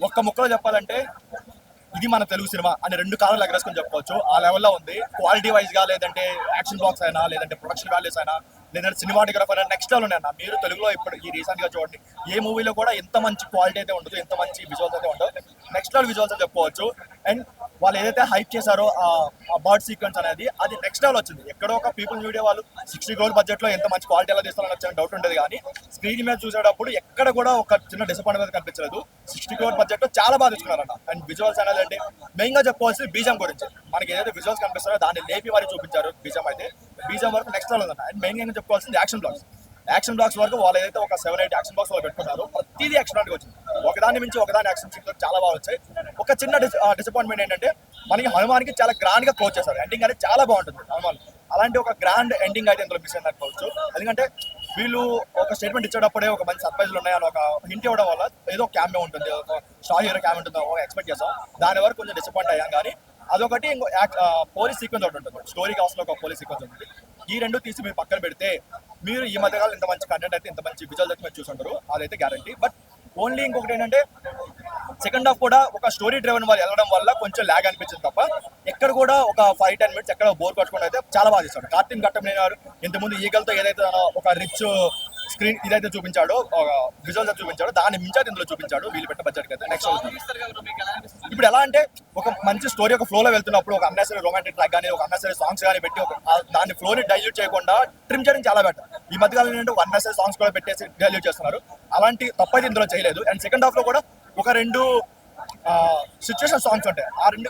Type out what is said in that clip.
ఒక్క ముక్కలో చెప్పాలంటే ఇది మన తెలుగు సినిమా అని రెండు కాలాలు ఎగరేసుకొని చెప్పుకోవచ్చు ఆ లెవెల్లో ఉంది. క్వాలిటీ వైజ్గా లేదంటే యాక్షన్ బాక్స్ అయినా లేదంటే ప్రొడక్షన్ వాల్యూస్ అయినా లేదంటే సినిమాటోగ్రఫర్ అయినా నెక్స్ట్ లెవెల్ ఉన్నాయన్న మీరు తెలుగులో ఇప్పుడు ఈ రీసెంట్గా చూడండి ఏ మూవీలో కూడా ఎంత మంచి క్వాలిటీ అయితే ఉండదు ఎంత మంచి విజువల్స్ అయితే ఉండదు నెక్స్ట్ లెవెల్ విజువల్స్ అని చెప్పుకోవచ్చు అండ్ వాళ్ళు ఏదైతే హైప్ చేశారో ఆ బర్డ్ సీక్వెన్స్ అనేది అది నెక్స్ట్ లెవెల్ వచ్చింది. ఎక్కడో ఒక పీపుల్ మీడియా వాళ్ళు సిక్స్టీ క్రోర్ బడ్జెట్లో ఎంత మంచి క్వాలిటీ ఎలా తీస్తారని వచ్చిన డౌట్ ఉండేది కానీ స్క్రీన్ మీద చూసేటప్పుడు ఎక్కడ కూడా ఒక చిన్న డిసప్పాయింట్మెంట్ కనిపించలేదు. సిక్స్టీ క్రోర్ బడ్జెట్లో చాలా బాగా తీసుకున్నారన్న అండ్ విజువల్స్ అనేది అంటే మెయిన్గా చెప్పుకోవాల్సింది బీజం గురించి. మనకి ఏదైతే విజువల్స్ కనిపిస్తారో దాన్ని లేపి వారి చూపించారు బీజం అయితే. బీజం వరకు నెక్స్ట్ లెవెల్ ఉందన్న అండ్ మెయిన్గా చెప్పుకోవాల్సింది యాక్షన్ బ్లాగ్స్ యాక్షన్ బ్లాక్స్ వరకు వాళ్ళు ఏదైతే ఒక సెవెన్ ఎయిట్ యాక్షన్ బాక్స్ వాళ్ళు పెట్టుకున్నారు ప్రతిదీ యాక్షన్ బ్లాక్ వచ్చింది. ఒకదాని మించి ఒకదాని యాక్షన్ సీన్స్ చాలా బాగా వచ్చాయి. ఒక చిన్న డిసప్పాయింట్మెంట్ ఏంటంటే మనకి హనుమాన్కి చాలా గ్రాండ్గా క్లోజ్ చేశారు. ఎండింగ్ అనేది చాలా బాగుంటుంది హనుమాన్. అలాంటి ఒక గ్రాండ్ ఎండింగ్ అయితే ఇందులో మిస్ అయింది అనుకోవచ్చు. ఎందుకంటే వీళ్ళు ఒక స్టేట్మెంట్ ఇచ్చేటప్పుడే ఒక మంచి సర్ప్రైజ్లు ఉన్నాయని ఒక హింట్ ఇవ్వడం వల్ల ఏదో క్యామే ఉంటుంది ఒక స్టార్ హీరో క్యామ్ ఉంటుంది ఎక్స్పెక్ట్ చేసాం దాని వరకు కొంచెం డిసప్పాయింట్ అయ్యాం కానీ అదొకటి ఇంకో పోలీస్ సీక్వెన్స్ ఒకటి ఉంటుంది. స్టోరీకి అవసరం ఒక పోలీస్ సీక్వెన్స్ ఉంటుంది. ఈ రెండు తీసి మీరు పక్కన పెడితే మీరు ఈ మధ్యకాలం ఇంత మంచి కంటెంట్ అయితే ఇంత మంచి విజువల్స్ అయితే మీరు చూసుంటారు. అదైతే గ్యారంటీ బట్ ఓన్లీ ఇంకొకటి ఏంటంటే సెకండ్ హాఫ్ కూడా ఒక స్టోరీ డ్రైవర్ వాళ్ళు వెళ్ళడం వల్ల కొంచెం ల్యాగ్ అనిపించింది తప్ప ఎక్కడ కూడా ఒక ఫైవ్ టెన్ మినిట్స్ ఎక్కడ బోర్ కొట్టుకుండా అయితే చాలా బాగా చేశాడు. కార్తీక్ ఘట్టం గారు ఇంతకుముందు ఈగలతో ఏదైతే ఒక రిచ్ స్క్రీన్ ఇదైతే చూపించాడో విజువల్స్ చూపించాడో దాన్ని మించి ఇందులో చూపించాడు వీళ్ళు పెట్టిన బడ్జెట్ నెక్స్ట్ కదా అనిపిస్తుంది? ఇప్పుడు ఎలా అంటే ఒక మంచి స్టోరీ ఒక ఫ్లోలో వెళ్తున్నప్పుడు ఒక అన్నెసరీ రొమాంటిక్ ట్రాక్ కానీ ఒక అన్నెసరీ సాంగ్స్ కానీ పెట్టి ఒక ఆ దాని ఫ్లోని డైల్యూట్ చేయకుండా ట్రిమ్ చేయడం చాలా బెటర్ ఈ మధ్య కాలం ఏంటంటే అన్నెసరీ సాంగ్స్ కూడా పెట్టేసి డైల్యూట్ చేస్తున్నారు. అలాంటి తప్పైతే ఇందులో చేయలేదు. అండ్ సెకండ్ హాఫ్లో కూడా ఒక రెండు సిచ్యువేషన్ సాంగ్స్ ఉంటాయి. ఆ రెండు